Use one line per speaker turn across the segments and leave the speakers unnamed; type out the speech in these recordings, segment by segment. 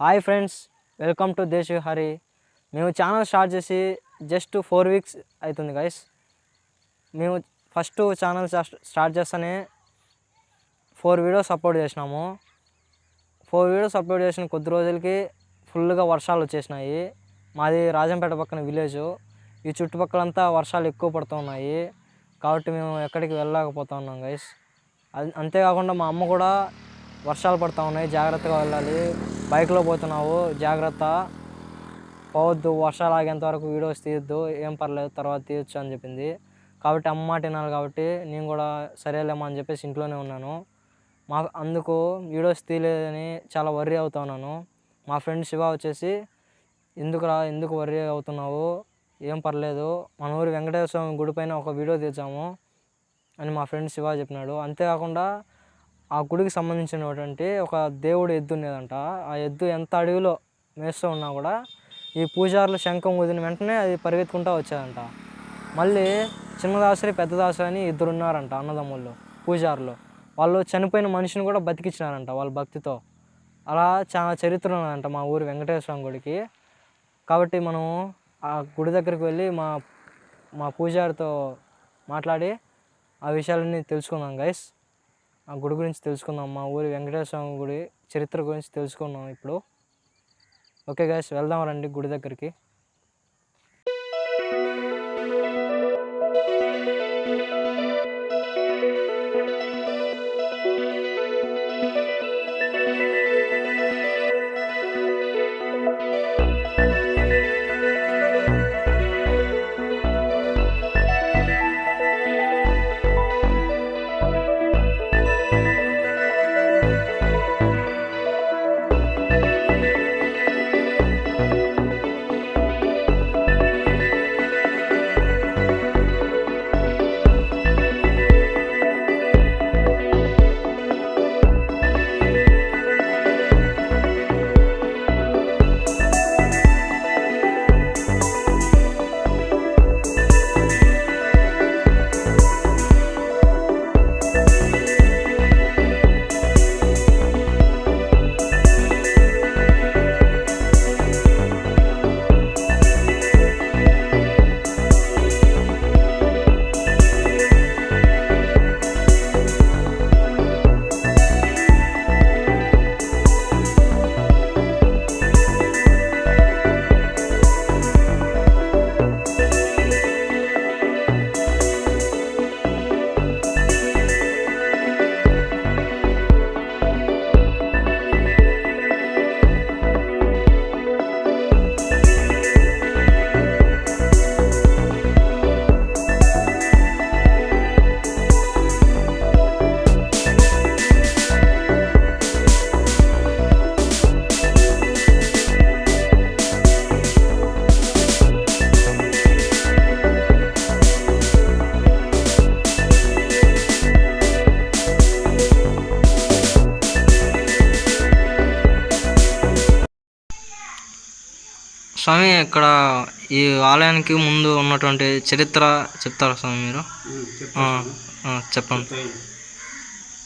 Hi friends welcome to దేశ్ హరి మేము channel start చేసి just four weeks అవుతుంది గైస్ మేము ఫస్ట్ ఛానల్ స్టార్ట్ చేస్తేనే ఫోర్ వీడియోస్ అప్లోడ్ చేసినాము. ఫోర్ వీడియోస్ అప్లోడ్ చేసిన కొద్ది రోజులకి ఫుల్గా వర్షాలు వచ్చేసినాయి. మాది రాజంపేట పక్కన విలేజ్ ఈ చుట్టుపక్కలంతా వర్షాలు ఎక్కువ పడుతున్నాయి కాబట్టి మేము ఎక్కడికి వెళ్ళలేకపోతున్నాం గైస్ అది అంతేకాకుండా మా అమ్మ కూడా వర్షాలు పడుతూ ఉన్నాయి. జాగ్రత్తగా వెళ్ళాలి. బైక్లో పోతున్నావు. జాగ్రత్త. పోవద్దు. వర్షాలు ఆగేంత వరకు వీడియోస్ తీయొద్దు. ఏం పర్లేదు. తర్వాత తీయొచ్చు అని చెప్పింది. కాబట్టి అమ్మ మాట వినాలి కాబట్టి నేను కూడా సరేలేమా అని చెప్పేసి ఇంట్లోనే ఉన్నాను. మా అందుకు వీడియోస్ తీయలేదని చాలా వర్రీ అవుతా ఉన్నాను. మా ఫ్రెండ్ శివ వచ్చేసి ఎందుకురా ఎందుకు వర్రీ అవుతున్నావు? ఏం పర్లేదు. మన ఊరి వెంకటేశ్వర స్వామి గుడి పైన ఒక వీడియో తీసాము అని మా ఫ్రెండ్ శివ చెప్పినాడు. అంతేకాకుండా ఆ గుడికి సంబంధించినటువంటి ఒక దేవుడు ఎద్దు ఉండేదంట. ఆ ఎద్దు ఎంత అడవిలో మేస్తూ ఉన్నా కూడా ఈ పూజారులు శంఖం ఊదిన వెంటనే అది పరిగెత్తుకుంటూ వచ్చేదంట మళ్ళీ చిన్నదాసరి పెద్దదాసరి అని ఇద్దరు ఉన్నారంట అన్నదమ్ముళ్ళు పూజారులు. వాళ్ళు చనిపోయిన మనిషిని కూడా బతికించినారంట వాళ్ళ భక్తితో. అలా చాలా చరిత్ర ఉన్నదంట మా ఊరి వెంకటేశ్వర గుడికి. కాబట్టి మనం ఆ గుడి దగ్గరికి వెళ్ళి మా మా పూజారితో మాట్లాడి ఆ విషయాలన్నీ తెలుసుకుందాం గైస్ ఆ గుడి గురించి తెలుసుకుందాం. మా ఊరి వెంకటేశ్వర స్వామి గుడి చరిత్ర గురించి తెలుసుకుందాం ఇప్పుడు. ఓకే గాయస్ వెళ్దాం రండి గుడి దగ్గరికి. స్వామి ఇక్కడ ఈ ఆలయానికి ముందు ఉన్నటువంటి చరిత్ర చెప్తారా స్వామి మీరు? చెప్పండి.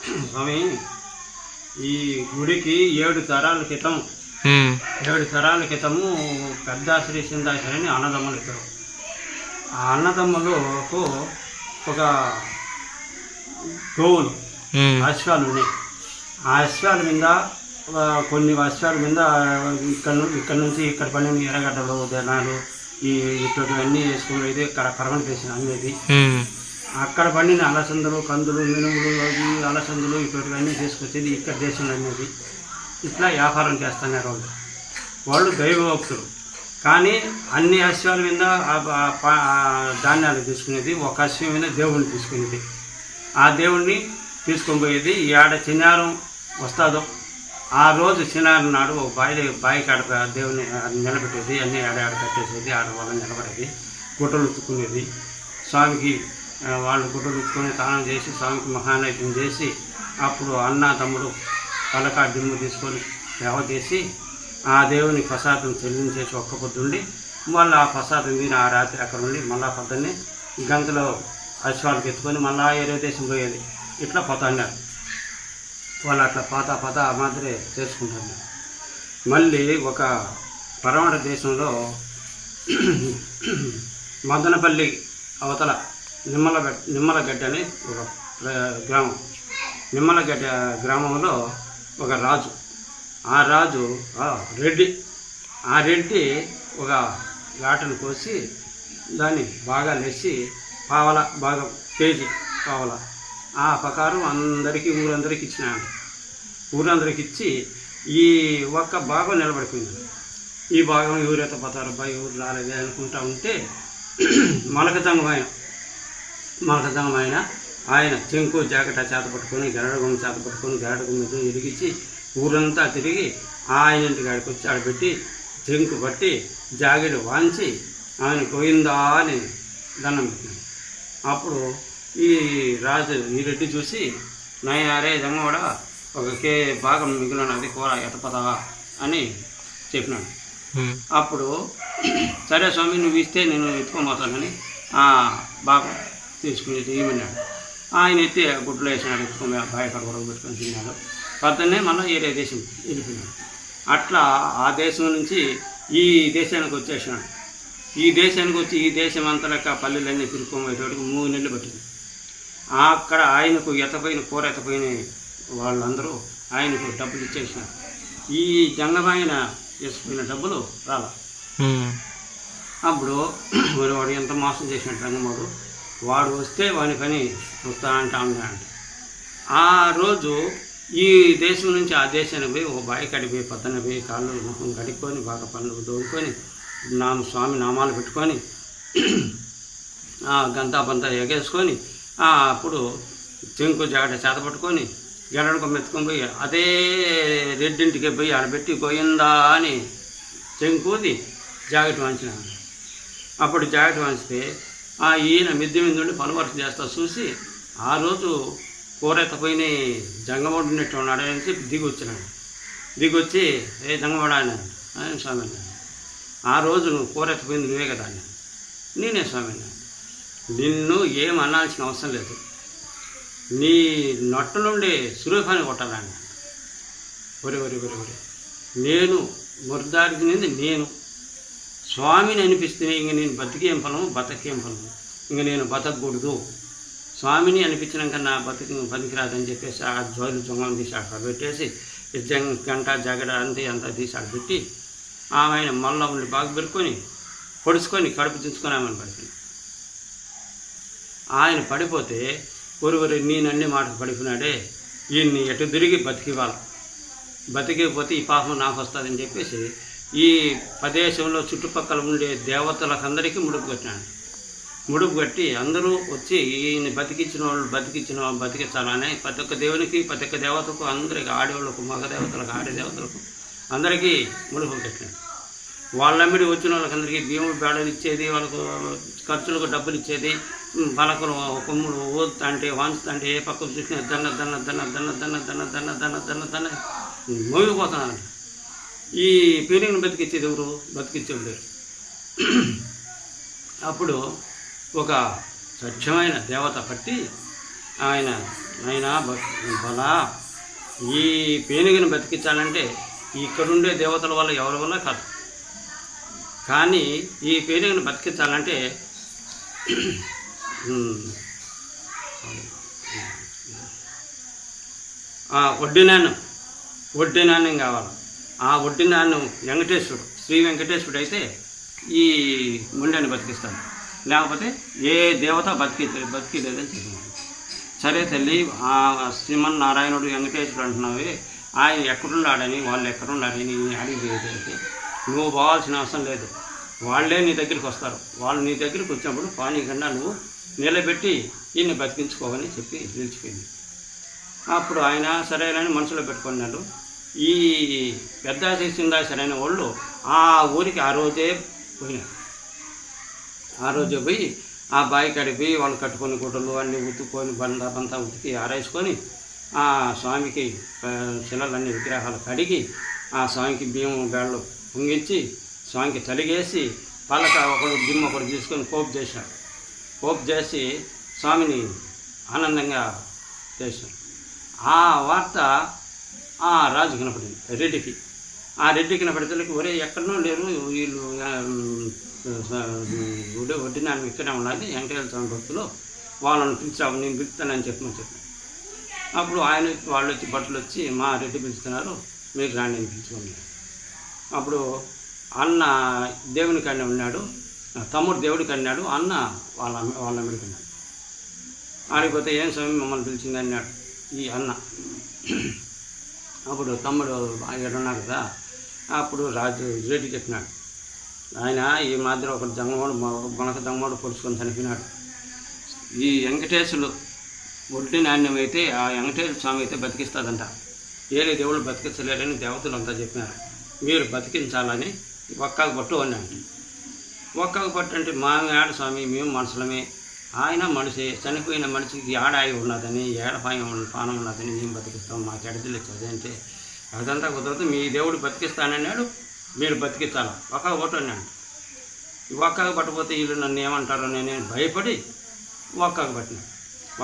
స్వామి ఈ గుడికి ఏడు తరాల క్రితం ఏడు తరాల క్రితము పెద్దాశ్రీ సిందాశ్రీ అని అన్నదమ్ములు ఇద్దరు ఆ అన్నదమ్ములకు ఒక గోవులు అశ్వాలు ఉన్నాయి. ఆ అశ్వాల మీద కొన్ని అశ్వాల మీద ఇక్కడ నుంచి ఇక్కడ నుంచి ఇక్కడ పని ఎర్రగడ్డలు జనాలు ఈ ఇటువంటివన్నీ వేసుకుని అయితే ఇక్కడ పరమణ చేసిన అనేది అక్కడ పండిన అలసందలు కందులు మినుములు అవి అలసందలు ఇటువంటివన్నీ తీసుకొచ్చేది ఇక్కడ దేశంలో అనేది ఇట్లా వ్యాపారం చేస్తున్నారు వాళ్ళు. వాళ్ళు దైవభక్తులు. కానీ అన్ని అశ్వాల మీద ధాన్యాలు తీసుకునేది ఒక అశ్వం మీద దేవుడిని తీసుకునేది. ఆ దేవుడిని తీసుకొని పోయేది ఈ ఆడ చిన్నారం వస్తాదో ఆ రోజు చిన్నారి నాడు ఒక బావి బావి కాడ దేవుని నిలబెట్టేది అన్నీ ఆడ ఆడ కట్టేసేది ఆడ వాళ్ళని నిలబడేది గుట్టలు ఉత్తుకునేది స్వామికి వాళ్ళు గుట్టలు ఉత్తుకొని స్నానం చేసి స్వామికి మహానైద్యం చేసి అప్పుడు అన్న తమ్ముడు పలక దిమ్ము తీసుకొని సేవ చేసి ఆ దేవుని ప్రసాదం చెల్లించేసి ఒక్క పొద్దుండి మళ్ళీ ఆ ప్రసాదం తిని ఆ రాత్రి అక్కడ ఉండి మళ్ళా పొద్దున్నే గంతలో అశ్వాలకు ఎత్తుకొని మళ్ళీ ఏరే దేశం పోయేది. ఇట్లా పోతాన్నారు వాళ్ళు అట్లా పాత పాత ఆ మాదిరి చేసుకుంటారు. మళ్ళీ ఒక పరమట దేశంలో మదనపల్లి అవతల నిమ్మల నిమ్మలగడ్డ అని ఒక ప్ర- గ్రామం. నిమ్మలగడ్డ గ్రామంలో ఒక రాజు. ఆ రాజు రెడ్డి ఆ రెడ్డి ఒక వేటను కోసి దాన్ని బాగా లేచి పావల బాగా కేజీ పావల ఆ ప్రకారం అందరికీ ఊరందరికి ఇచ్చినాడు ఊరందరికి ఇచ్చి ఈ ఒక్క భాగం నిలబడిపోయింది. ఈ భాగం ఎవరైతే పోతారు అబ్బాయి ఎవరు రాలేదే అనుకుంటా ఉంటే మలకతంగం ఆయన మలకతంగం ఆయన ఆయన చెంకు జాకెట్ చేత పట్టుకొని గరడగుమ్మ చేత పట్టుకొని గరడగుమ్మతో ఇరిగించి ఊరంతా తిరిగి ఆయన ఇంటి కాడికి వచ్చి ఆడబెట్టి చెంకు పట్టి జాకెట్ వాంచి ఆయన పోయిందా అని దండం పెట్టినాను అప్పుడు ఈ రాజు ఈ రెడ్డి చూసి నయ్యారే జంగవాడ ఒక కే భాగం మిగిలినది కూర ఎట్టపదవా అని చెప్పినాడు. అప్పుడు సరే స్వామి నువ్వు ఇస్తే నేను ఆ భాగం తీసుకుని ఇవ్వమన్నాడు ఆయన ఎత్తి గుడ్లు వేసినాడు ఎత్తుకొని అబ్బాయి అక్కడ కూడా పెట్టుకొని తిన్నాడు. పద్దన్నే మళ్ళీ ఏరే దేశం వెళ్ళిపోయినాడు అట్లా ఆ దేశం నుంచి ఈ దేశానికి వచ్చేసినాడు. ఈ దేశానికి వచ్చి ఈ దేశం అంతా లెక్క పల్లెలన్నీ తిరుక్కోబోయేటోటికి మూడు నెలలు పట్టింది. అక్కడ ఆయనకు ఎతపోయిన కూర ఎతపోయిన వాళ్ళందరూ ఆయనకు డబ్బులు ఇచ్చేసినారు. ఈ జంగమైన వేసుకున్న డబ్బులు రాల. అప్పుడు మరి వాడు ఎంత మోసం చేసినట్టు రంగమాడు వాడు వస్తే వాని పని వస్తా అంటా ఉన్నాడు ఆ రోజు ఈ దేశం నుంచి ఆ దేశానికి పోయి ఒక బాయి కడిగి పోయి పొద్దున్న పోయి కాళ్ళు ముఖం కడుక్కొని బాగా పనులు దోడుకొని నామ స్వామి నామాలు పెట్టుకొని ఆ గంతా బంతా ఎగేసుకొని అప్పుడు చెంకు జాడ చేత పట్టుకొని మెత్తుకొని పోయి అదే రెడ్డింటికి పోయి ఆడబెట్టి గోయిందా అని చెంకుది జాకెట్ వంచినాను అప్పుడు జాకెట్ వంచితే ఆ ఈయన మిద్దె మీద ఉండి పనువర్షం చేస్తా చూసి ఆ రోజు కూర ఎత్తపోయిన జంగమోడు ఉన్నట్టు ఉన్నాడు అని చెప్పి దిగి వచ్చినాడు దిగి వచ్చి ఏ జంగమోడా స్వామి ఆ రోజు నువ్వు కూర నువ్వే కదా అన్నాడు నేనే స్వామి నిన్ను ఏం అనాల్సిన అవసరం లేదు. నీ నట్టు నుండి సురూపాన్ని కొట్టాలని. ఒరే ఒరే ఒరే ఒరే. నేను మురదాడికినది నేను. స్వామిని అనిపిస్తే ఇంక నేను బతికేం ఫలము బతకేం ఫలము ఇంక నేను బతకూడదు. స్వామిని అనిపించినాక నా బతికి పనికిరాదని చెప్పేసి ఆ జోలు జొంగం తీసి అక్కడ పెట్టేసి గంట జగడ అంత అంతా తీసి అక్కడ పెట్టి ఆమె మళ్ళా ఉండి బాగా పెట్టుకొని పొడుచుకొని కడుపు దించుకొని ఆమెను పడుతుంది ఆయన పడిపోతే ఒరువరు నేనన్ని మాటకు పడిపోయినాడే ఈయన్ని ఎటు తిరిగి బతికివ్వాలి? బతికిపోతే ఈ పాపం నాకు వస్తుందని చెప్పేసి ఈ ప్రదేశంలో చుట్టుపక్కల ఉండే దేవతలకందరికీ ముడుపు కట్టినాడు. ముడుపు కట్టి అందరూ వచ్చి ఈయన బతికించిన వాళ్ళు బతికించిన వాళ్ళు బతికించాలని ప్రతి ఒక్క దేవునికి ప్రతి ఒక్క దేవతకు అందరికి ఆడవాళ్ళకు మగ దేవతలకు ఆడే దేవతలకు అందరికీ ముడుపు కట్టినాడు. వాళ్ళమ్మిడి వచ్చిన వాళ్ళకందరికీ భీముడు బేడలు ఇచ్చేది వాళ్ళకు ఖర్చులకు డబ్బులు ఇచ్చేది. పలకలు కొమ్ములు ఊదుతా అంటే వాంచుతా అంటే ఏ పక్కకు చూసినా దన్న దన్న దన్న దన్న దన్న దన్న దన్న దన్న దన్న దన్న. మోగిపోతున్నాను ఈ పీలింగ్ని బతికిచ్చేది ఎవరు? బతికిచ్చేది లేరు. అప్పుడు ఒక స్వచ్ఛమైన దేవత పట్టి ఆయన ఆయన బల ఈ పేనుగని బతికించాలంటే ఇక్కడుండే దేవతల వల్ల ఎవరి వల్ల కాదు. కానీ ఈ పేనుగని బతికించాలంటే వడ్డీ నాన్నం వడ్డీ నాన్నం కావాలి? ఆ వడ్డీనాన్నం వెంకటేశ్వరుడు శ్రీ వెంకటేశ్వరుడు అయితే ఈ ముండని బతికిస్తాడు. లేకపోతే ఏ దేవత బతికి బతికిలేదని చెప్పినాడు సరే తల్లి ఆ శ్రీమన్నారాయణుడు వెంకటేశ్వరుడు అంటున్నావే ఆయన ఎక్కడున్నాడని వాళ్ళు ఎక్కడున్నాడని అడిగి అయితే నువ్వు పోవాల్సిన అవసరం లేదు. వాళ్ళే నీ దగ్గరికి వస్తారు. వాళ్ళు నీ దగ్గరికి వచ్చినప్పుడు పానీ కన్నా నువ్వు నిలబెట్టి ఈయన్ని బతికించుకోవని చెప్పి నిలిచిపోయింది. అప్పుడు ఆయన సరేనని మనసులో పెట్టుకున్నాడు. ఈ పెద్ద చేసిందా సరైన వాళ్ళు ఆ ఊరికి ఆ రోజే పోయినారు. ఆ రోజే పోయి ఆ బావి కాడికి పోయి వాళ్ళు కట్టుకొని గుడ్డలు అన్నీ ఉతుక్కొని బండ బంతా ఉతికి ఆరేసుకొని ఆ స్వామికి శిలలన్నీ విగ్రహాలు కడిగి ఆ స్వామికి బియ్యం బేళ్ళు పొంగించి స్వామికి తలిగేసి పలక ఒకడు జిమ్ ఒకడు తీసుకొని కోప్ చేశాడు. కోప్ చేసి స్వామిని ఆనందంగా చేశాడు. ఆ వార్త ఆ రాజు కనపడింది రెడ్డికి. ఆ రెడ్డి కనపడితే ఒరే ఎక్కడనో లేరు వీళ్ళు వడ్డీ ఉడి ఇక్కడే ఉన్నది వెంకటేశ్వర స్వామి భక్తులు వాళ్ళని పిలిచావు నేను పిలుస్తానని చెప్పమని చెప్పాను అప్పుడు ఆయన వాళ్ళు వచ్చి బట్టలు వచ్చి మా రెడ్డి పిలుస్తున్నారు మీరు రాండి అని పిలుచుకోండి అప్పుడు అన్న దేవుని కన్నా ఉన్నాడు తమ్ముడు దేవుడికి అన్నాడు అన్న వాళ్ళ వాళ్ళ అమ్మడికి అన్నాడు ఆడిపోతే ఏం స్వామి మమ్మల్ని పిలిచింది అన్నాడు ఈ అన్న. అప్పుడు తమ్ముడు ఇక్కడ కదా అప్పుడు రాజు రెడ్డి చెప్పినాడు. ఆయన ఈ మాదిరి ఒక దొంగమోడు మొనక దొంగమోడు పొడుచుకొని చనిపోయినాడు. ఈ వెంకటేశులు ఒడ్డు నాణ్యం అయితే ఆ వెంకటేశ్వర స్వామి అయితే బతికిస్తుందంట ఏరే దేవుడు బతికించలేరని దేవతలు అంతా చెప్పినారు. మీరు బతికించాలని ఒక్కకు పట్టు అన్నాడు ఒక్కకు పట్టు అంటే మా ఆడ స్వామి మేము మనుషులమే. ఆయన మనిషి చనిపోయిన మనిషికి ఏడాయి ఉన్నదని ఏడపాయం ఉన్న పానం ఉన్నదని మేము బతికిస్తాం. మాకు ఎడతలు ఇచ్చేది అంటే అదంతా కుదరదు. మీ దేవుడు బతికిస్తానన్నాడు మీరు బతికించాల? ఒక్క పట్టు అన్నాడు ఒక్కకు పట్టపోతే వీళ్ళు నన్ను ఏమంటారో నేను భయపడి ఒక్కకు పట్టిన.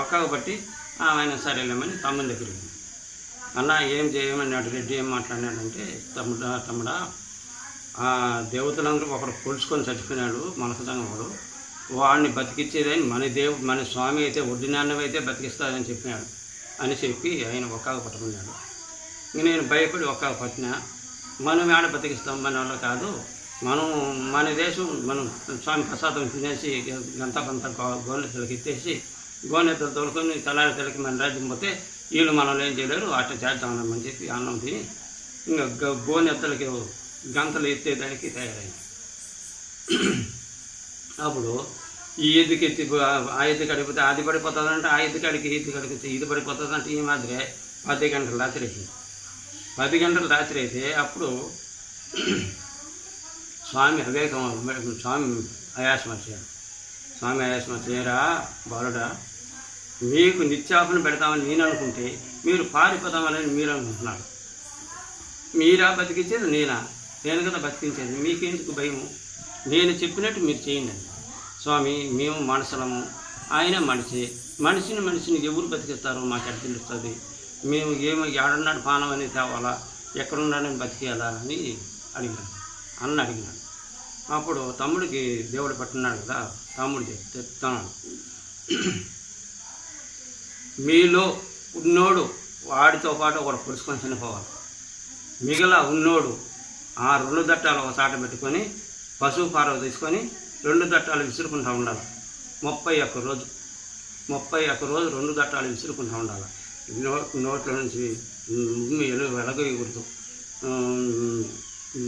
ఒక్కకు పట్టి ఆయన సరేలేమని తమ్ముని దగ్గరికి అన్న ఏం చేయమన్నాడు? రెడ్డి ఏం మాట్లాడినాడంటే తమ్ముడా తమ్ముడా దేవతలందరూ ఒకడు కొలుచుకొని చచ్చిపోయినాడు మనసదంగడు వాడిని బతికించేదని మన దేవు మన స్వామి అయితే ఒడ్డినాన్నవి అయితే బతికిస్తాడని చెప్పినాడు అని చెప్పి ఆయన ఒక్కగా పట్టుకున్నాడు. ఇంక నేను భయపడి ఒక్కగా పట్టిన. మనం ఏడ బతికిస్తాం? మన వాళ్ళు కాదు. మనం మన దేశం మనం స్వామి ప్రసాదం తినేసి గంత కొంత గోనెత్తలకి ఎత్తేసి గోనెత్తలు తోలుకొని తలారి తలకి మన రాజ్యం పోతే వీళ్ళు మనల్ని ఏం చేయలేరు. అట్లా చేద్దామని చెప్పి అన్నం తిని ఇంకా గోనెత్తలకి గంతలు ఎత్తేదానికి తయారైంది. అప్పుడు ఈ ఎద్దుకి ఎత్తి ఆ ఎద్దు కడిగిపోతే అది పడిపోతుందంటే ఆ ఎద్దు కడికి ఎద్దు కడిగితే ఇది పడిపోతుందంటే ఈ మాదిరి పది గంటలు రాత్రి అయింది పది గంటలు రాత్రి అయితే అప్పుడు స్వామి అవేకం స్వామి అయాసం వచ్చాడు. స్వామి అయాసం వచ్చారా బాలుడా మీకు నిత్యాపన పెడతామని నేను అనుకుంటే మీరు పారిపోతామని మీరు అనుకుంటున్నారు. మీరా బతికించేది నేనా? నేను కదా బతికించేది. మీకెందుకు భయము? నేను చెప్పినట్టు మీరు చేయండి స్వామి మేము మనసలము. ఆయన మనిషి. మనిషిని మనిషిని ఎవరు బతికిస్తారో మాకు ఎక్కడ తెలుస్తుంది. మేము ఏమో ఏడన్నాడు పానం అనేది తేవాలా? ఎక్కడున్నాడని బతికేయాలా అని అడిగినాడు. అన్న అడిగినాడు. అప్పుడు తమ్ముడికి దేవుడు పట్టున్నాడు కదా తమ్ముడు చెప్తున్నాడు మీలో ఉన్నోడు వాడితో పాటు ఒకడు పులుసుకొని చనిపోవాలి. మిగల ఉన్నోడు ఆ రెండు దట్టాలు ఒక చాట పెట్టుకొని పశువు పారవ తీసుకొని రెండు దట్టాలు విసురుకుంటూ ఉండాలి. ముప్పై ఒక్క రోజు. ముప్పై ఒక్క రోజు రెండు దట్టాలు విసురుకుంటూ ఉండాలి. నో నోట్ల నుంచి ఉమ్మి ఎలు వెలగకూడదు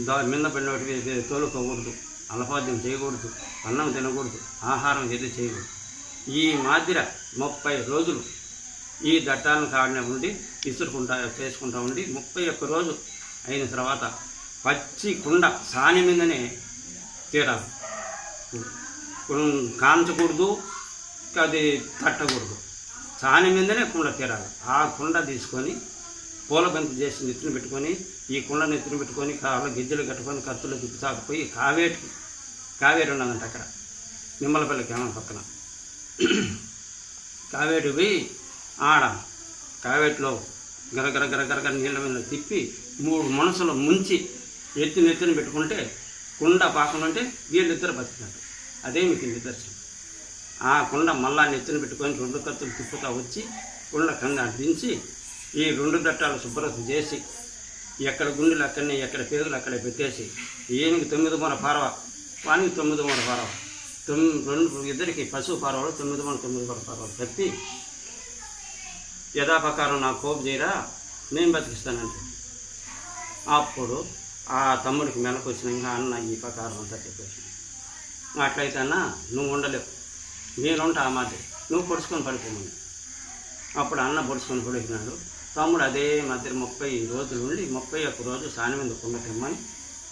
దాని మీద పడినటువంటి తోలుకోకూడదు. అలపాద్యం చేయకూడదు. అన్నం తినకూడదు. ఆహారం ఏది చేయకూడదు. ఈ మాదిర ముప్పై రోజులు ఈ దట్టాలను కాడిన ఉండి విసురుకుంటా చేసుకుంటా ఉండి ముప్పై ఒక్క రోజు అయిన తర్వాత పచ్చి కుండ సాని మీదనే తీరాలి కాంచకూడదు అది తట్టకూడదు. సాని మీదనే కుండ తీరాలి ఆ కుండ తీసుకొని పూల బంతి చేసి నెత్తిన పెట్టుకొని ఈ కుండ నెత్తిన పెట్టుకొని కాళ్ళ గిజ్జలు కట్టుకొని కత్తులు తిప్పుతాకపోయి కావేటి కావేరి ఉన్నదంట అక్కడ. నిమ్మలపల్లి గ్రామం పక్కన. కావేటి పోయి ఆడ కావేటిలో గరగర గరగరగర నీళ్ళ మీద తిప్పి మూడు మనసులు ముంచి ఎత్తి నెత్తిన పెట్టుకుంటే కుండ పాకుండా ఉంటే వీళ్ళిద్దరు బతికినట్టు. అదే మీకు నిదర్శనం. ఆ కుండ మళ్ళా నెత్తిన పెట్టుకొని రెండు కత్తులు తిప్పుతా వచ్చి కుండ కంగా దించి ఈ రెండు దట్టాలు శుభ్రత చేసి ఎక్కడ గుండెలు అక్కడనే ఎక్కడ పేగులు అక్కడే పెట్టేసి ఈయనకి తొమ్మిది మూల పారవ వానికి తొమ్మిది మూల పారవ తొమ్మిది రెండు ఇద్దరికి పశువు పారవలు తొమ్మిది మూల తొమ్మిది మూల పారవలు చెప్పి యథాపకారం నా కోపు చేయరా నేను బతికిస్తానంటే. అప్పుడు ఆ తమ్ముడికి మెలకు వచ్చినాక అన్న ఈ ప్రకారం అంతా చెప్పేసి. అట్లయితే అన్న నువ్వు ఉండలేవు. నేనుంటా ఆ మాదిరి నువ్వు పొడుచుకొని పడిపోమని. అప్పుడు అన్న పొడుచుకొని పడిపోయినాడు. తమ్ముడు అదే మధ్య ముప్పై రోజులు ఉండి ముప్పై ఒక్క రోజు సాని మీద కుండ తెమ్మని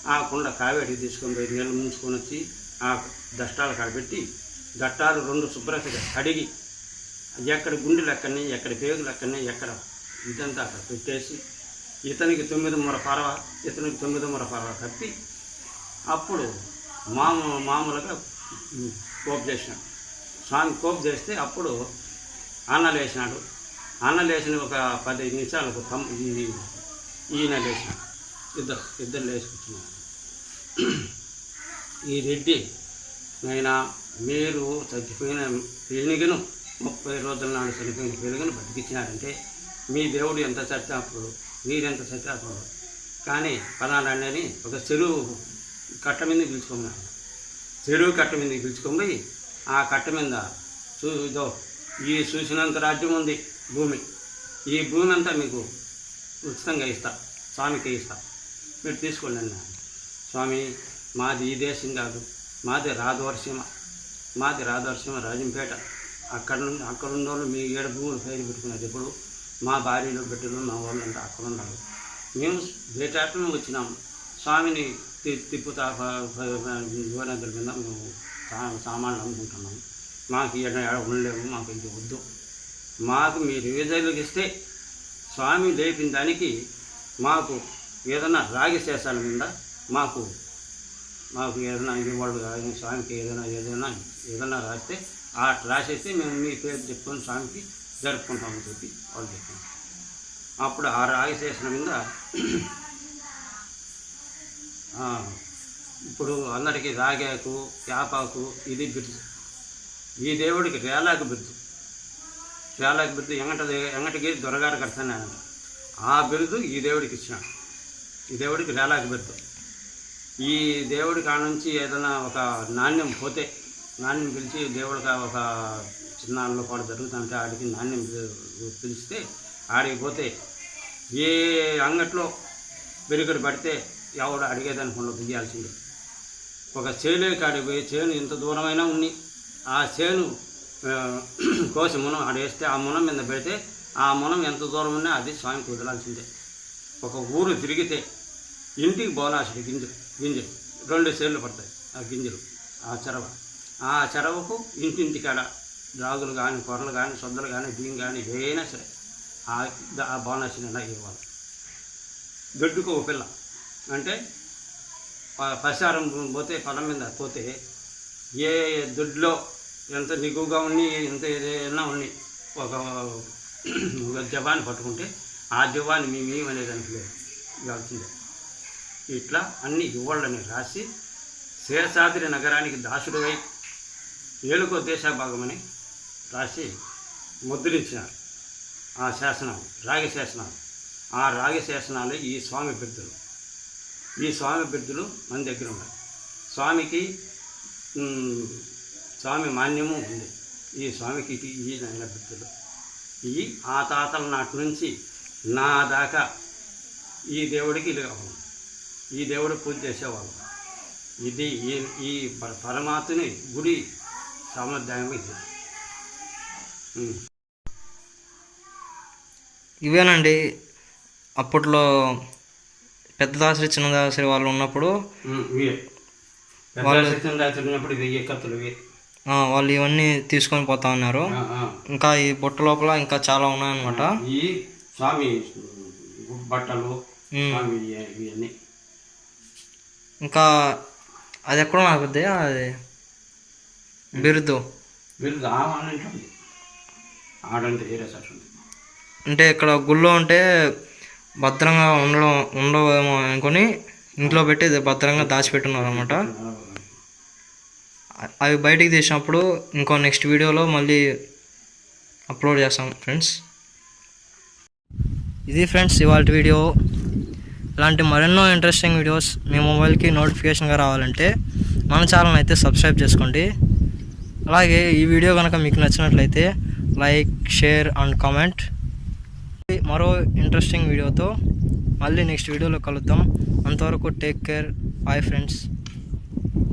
ఆ కుండ కావేటికి తీసుకొని పోయి నీళ్ళు ముంచుకొని వచ్చి ఆ దష్టాలు కడబెట్టి దట్టాలు రెండు శుభ్రతగా కడిగి ఎక్కడ గుండెలు ఎక్కడిని ఎక్కడ పేగులు ఎక్కడిని ఎక్కడ ఇదంతా అక్కడ పెట్టేసి ఇతనికి తొమ్మిది మూర పరవ ఇతనికి తొమ్మిది మూర పరవ కప్పి అప్పుడు మాము మామూలుగా కోప్ కోపు చేసినాడు. స్వామి కోప్ చేస్తే అప్పుడు అన్న లేచినాడు. అన్న లేచిన ఒక పది నిమిషాలకు తమ్ ఈయన లేచినాడు. ఇద్దరు ఇద్దరు లేచుకొచ్చినారు ఈ రెడ్డి నైనా మీరు చచ్చిపోయిన పెనుగను ముప్పై రోజుల నాడు చనిపోయిన పెనుగను బతికించినారంటే మీ దేవుడు ఎంత చచ్చినప్పుడు వీరెంత చచ్చాప్పుడు కానీ పలానా ఒక చెరువు కట్ట మీద పిలుచుకున్నాను చెరువు కట్ట మీద పిలుచుకొని ఆ కట్ట మీద చూ ఇదో ఈ చూసినంత రాజ్యం ఉంది భూమి. ఈ భూమి అంతా మీకు ఉచితంగా ఇస్తా స్వామికి ఇస్తా. మీరు తీసుకోండి అన్నాను స్వామి మాది ఈ దేశం కాదు మాది రాధవర్షిమ మాది రాధవర్షిమ రాజంపేట. అక్కడ నుండి అక్కడ ఉన్న వాళ్ళు మీ ఏడు భూములు పేరు పెట్టుకున్నారు ఇప్పుడు మా భార్యలు బిడ్డలు మా వాళ్ళంతా అక్కడ ఉన్నారు. మేము వేటాటం వచ్చినాము స్వామిని తి- తిప్పుతా యువనగర్ కింద మేము సా- సామాన్లు అమ్ముకుంటున్నాము మాకు ఈడ ఉండలేము మాకు ఇది వద్దు. మాకు మీరు ఏదైనా ఇస్తే స్వామి లేపిన దానికి మాకు ఏదైనా రాగి శేషాల మీద మాకు మాకు ఏదైనా ఇవ్వడు స్వామికి ఏదైనా ఏదైనా ఏదైనా రాస్తే ఆ రాసేస్తే మేము మీ పేరు చెప్పుకొని స్వామికి జరుపుకుంటామని చెప్పి వాళ్ళు చెప్పారు. అప్పుడు ఆ రాగి చేసిన మీద ఇప్పుడు అందరికీ రాగాకు యాపాకు ఇది బిరుదు. ఈ దేవుడికి రేలాకు బిరుదు. రేలాకు బిరుదు ఎంగట ఎంగటికి దొరగారు కడతాను ఆ బిరుదు ఈ దేవుడికి ఇచ్చినాడు. ఈ దేవుడికి రేలాకు బిరుదు. ఈ దేవుడి కాడ నుంచి ఏదైనా ఒక నాణ్యం పోతే నాణ్యం పిలిచి దేవుడికి ఒక చిన్నాళ్ళు కూడా జరుగుతుంటే ఆడికి నాణ్యం పిలిస్తే ఆడికి పోతే ఏ అంగట్లో వెలుగుడు పడితే ఎవడు అడిగేదనుకుండా దిగాల్సిందే ఒక చేలే కాడికి పోయి చేను ఇంత దూరమైనా ఉంది. ఆ చేను కోసి మునం ఆడేస్తే ఆ మునం మీద పెడితే ఆ మునం ఎంత దూరం ఉన్నా అది స్వామికి వదలాల్సిందే. ఒక ఊరు తిరిగితే ఇంటికి బోనాసుడు గింజలు గింజలు రెండు చేళ్ళు పడతాయి ఆ గింజలు ఆ చెరవ. ఆ చెరవకు ఇంటింటికాడ రాగులు కానీ కొరలు కానీ సొద్దలు కానీ బియ్యం కానీ ఏదైనా సరే ఆ బోనస్ ఆ ఇవ్వాలి దొడ్డుకు ఒక పిల్ల. అంటే పసారం పోతే పొలం మీద పోతే ఏ దొడ్లో ఎంత నిగువుగా ఉన్ని ఎంత ఏదైనా ఉన్ని ఒక జవాన్ని పట్టుకుంటే ఆ జవాన్ని మీ మేము అనేదానికి లేదు ఇవ్వాల్సిందే ఇట్లా అన్ని ఇవ్వాలని రాసి శేషాద్రి నగరానికి దాసుడువై ఏలుకో దేశభాగమని రాసి ముద్రించినారు. ఆ శాసనాలు. రాగశాసనాలు ఆ రాగి శాసనాలు ఈ స్వామి బిడ్డలు ఈ స్వామి బిడ్డలు మన దగ్గర ఉన్నాయి. స్వామికి స్వామి మాన్యము ఉంది. ఈ స్వామికి ఈ నాయన బిడ్డలు ఈ ఆ తాతల నాటి నుంచి నా దాకా ఈ దేవుడికి ఇలుగా ఈ దేవుడు పూజ చేసేవాళ్ళు. ఇది ఈ ఈ పరమాత్మని గుడి సామర్థ్యం ఇది.
ఇవేనండి. అప్పట్లో పెద్ద దాసరి చిన్న దాసరి వాళ్ళు ఉన్నప్పుడు వాళ్ళు- ఇవన్నీ తీసుకొని పోతా ఉన్నారు. ఇంకా ఈ బుట్ట లోపల ఇంకా చాలా ఉన్నాయన్నమాట.
ఈ స్వామి బట్టలు ఇవన్నీ.
ఇంకా అది ఎక్కడ నాకు అది బిరుదు.
వీళ్ళు
అంటే ఇక్కడ గుళ్ళో ఉంటే భద్రంగా ఉండడం ఉండవేమో అనుకొని ఇంట్లో పెట్టి భద్రంగా దాచిపెట్టున్నారనమాట అవి బయటికి తీసినప్పుడు ఇంకో నెక్స్ట్ వీడియోలో మళ్ళీ అప్లోడ్ చేస్తాం ఫ్రెండ్స్. ఇది ఫ్రెండ్స్ ఇవాళ వీడియో. ఇలాంటి మరెన్నో ఇంట్రెస్టింగ్ వీడియోస్ మీ మొబైల్కి నోటిఫికేషన్గా రావాలంటే మన ఛానల్ అయితే సబ్స్క్రైబ్ చేసుకోండి. అలాగే ఈ వీడియో కనుక మీకు నచ్చినట్లయితే లైక్ షేర్ అండ్ కామెంట్. మరో ఇంట్రెస్టింగ్ వీడియోతో మళ్ళీ నెక్స్ట్ వీడియోలో కలుద్దాం. అంతవరకు టేక్ కేర్. Bye friends.